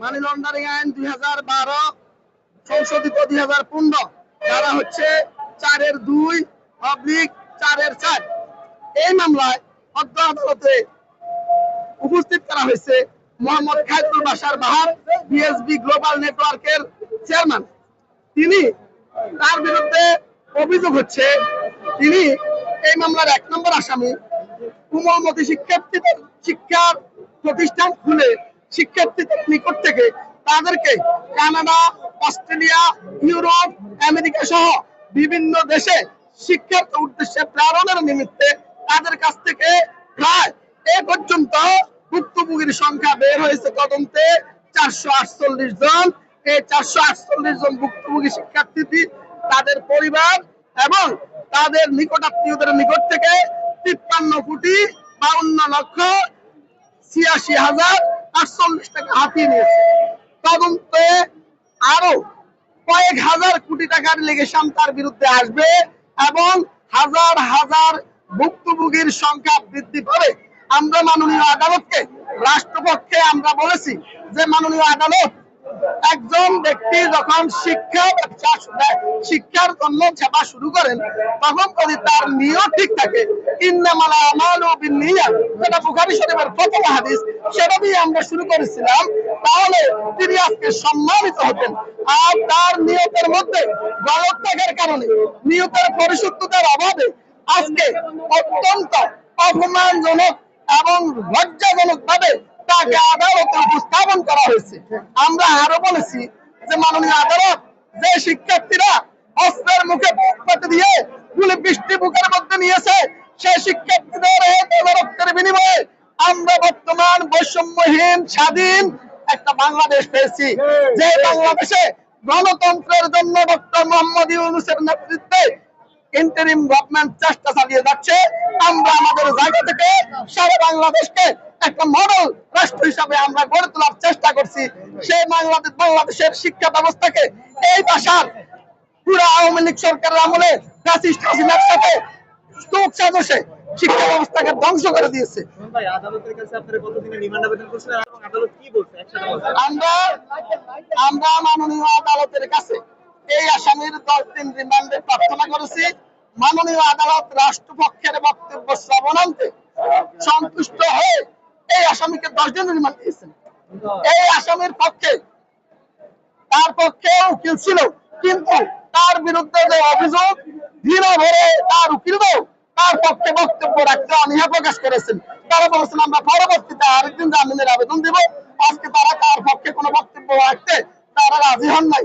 Money laundering আইন দুই হাজার বারো, সংশোধিত দুই হাজার পনেরো যারা হচ্ছে চারের দুই, পাবলিক চারের চার। এই মামলায় অত্র আদালতে উপস্থিত করা হয়েছে মোহাম্মদ খায়রুল বাসার বাহার, বিএসবি গ্লোবাল নেটওয়ার্কের চেয়ারম্যান। তিনি তার বিরুদ্ধে অভিযোগ হচ্ছে, তিনি এই মামলার এক নম্বর আসামি কোমলমতি শিক্ষার্থীদের শিক্ষার প্রতিষ্ঠান খুলে শিক্ষার্থীদের নিকট থেকে তাদেরকে কানাডা, অস্ট্রেলিয়া, ইউরোপ, আমেরিকা সহ বিভিন্ন দেশে শিক্ষার উদ্দেশ্যে প্রেরণের নিমিত্তে তাদের কাছ থেকে প্রায় এ পর্যন্ত ভুক্তভোগীর সংখ্যা বের হয়েছে তদন্তে। চারশো আটচল্লিশ জন। এই চারশো আটচল্লিশ জন ভুক্তভোগী শিক্ষার্থী তাদের পরিবার এবং তাদের নিকটাত্মীয়দের নিকট থেকে তিপ্পান্ন কোটি বাউন্ন লক্ষ ছিয়াশি হাজার আটচল্লিশ টাকা হাতিয়ে নিয়েছে। তদন্তে আরও কয়েক হাজার কোটি টাকার লিগেশন তার বিরুদ্ধে আসবে এবং হাজার হাজার ভুক্তভোগীর সংখ্যা বৃদ্ধি পাবে। আমরা মাননীয় আদালতকে, রাষ্ট্রপক্ষে আমরা বলেছি যে মাননীয় আদালত একজন ব্যক্তি যখন শিক্ষা ব্যবসা শিক্ষার জন্য সেবা শুরু করেন, তখন যদি তার নিয়ত ঠিক থাকে তাহলে তিনি আজকে সম্মানিত আর তার মধ্যে কারণে, নিয়তের অভাবে আজকে অত্যন্ত অপমানজনক এবং লজ্জাজনক ভাবে তাকে আদালতে উপস্থাপন করা হয়েছে। আমরা আরও বলেছি যে মাননীয় আদালত যে শিক্ষার্থীরা অস্ত্রের মুখে পক্ষপাত দিয়ে গুলি বৃষ্টি বুকের মধ্যে নিয়েছে, সেই শিক্ষার্থীদের রক্তের বিনিময়ে আমরা বর্তমান বৈষম্যহীন, স্বাধীন একটা বাংলাদেশ পেয়েছি। যে বাংলাদেশে গণতন্ত্রের জন্য ডক্টর মোহাম্মদ ইউনুসের নেতৃত্বে ইন্টারিম গভর্নমেন্ট চেষ্টা চালিয়ে যাচ্ছে, আমরা আমাদের জায়গা থেকে সারা বাংলাদেশকে একটা মডেল রাষ্ট্র হিসাবে আমরা গড়ে তোলার চেষ্টা করছি সেই বাংলাদেশ বাংলাদেশের শিক্ষা ব্যবস্থাকে এই ভাষার পুরো আওয়ামী লীগ সরকারের আমলে ফ্যাসিস্ট হাসিনার সাথে সাজসে শিক্ষা ব্যবস্থাকে ধ্বংস করে দিয়েছে। আমরা আমরা মাননীয় আদালতের কাছে এই আসামির দশ দিন রিমান্ডে প্রার্থনা করেছি। মাননীয় আদালত রাষ্ট্রপক্ষের বক্তব্য শ্রবণান্তে সন্তুষ্ট হয়ে এই আসামিকে দশ দিন রিমান্ড দিয়েছেন। এই আসামির পক্ষে, তার পক্ষে উকিল ছিল, কিন্তু তার বিরুদ্ধে যে অভিযোগ দিন ভরে তার উকিলও তার পক্ষে বক্তব্য রাখতে অনীহা প্রকাশ করেছেন। তারা বলেছেন, আমরা পরবর্তীতে আরেকদিন জামিনের আবেদন দিব। আজকে তারা তার পক্ষে কোনো বক্তব্য রাখতে তারা রাজি হন নাই।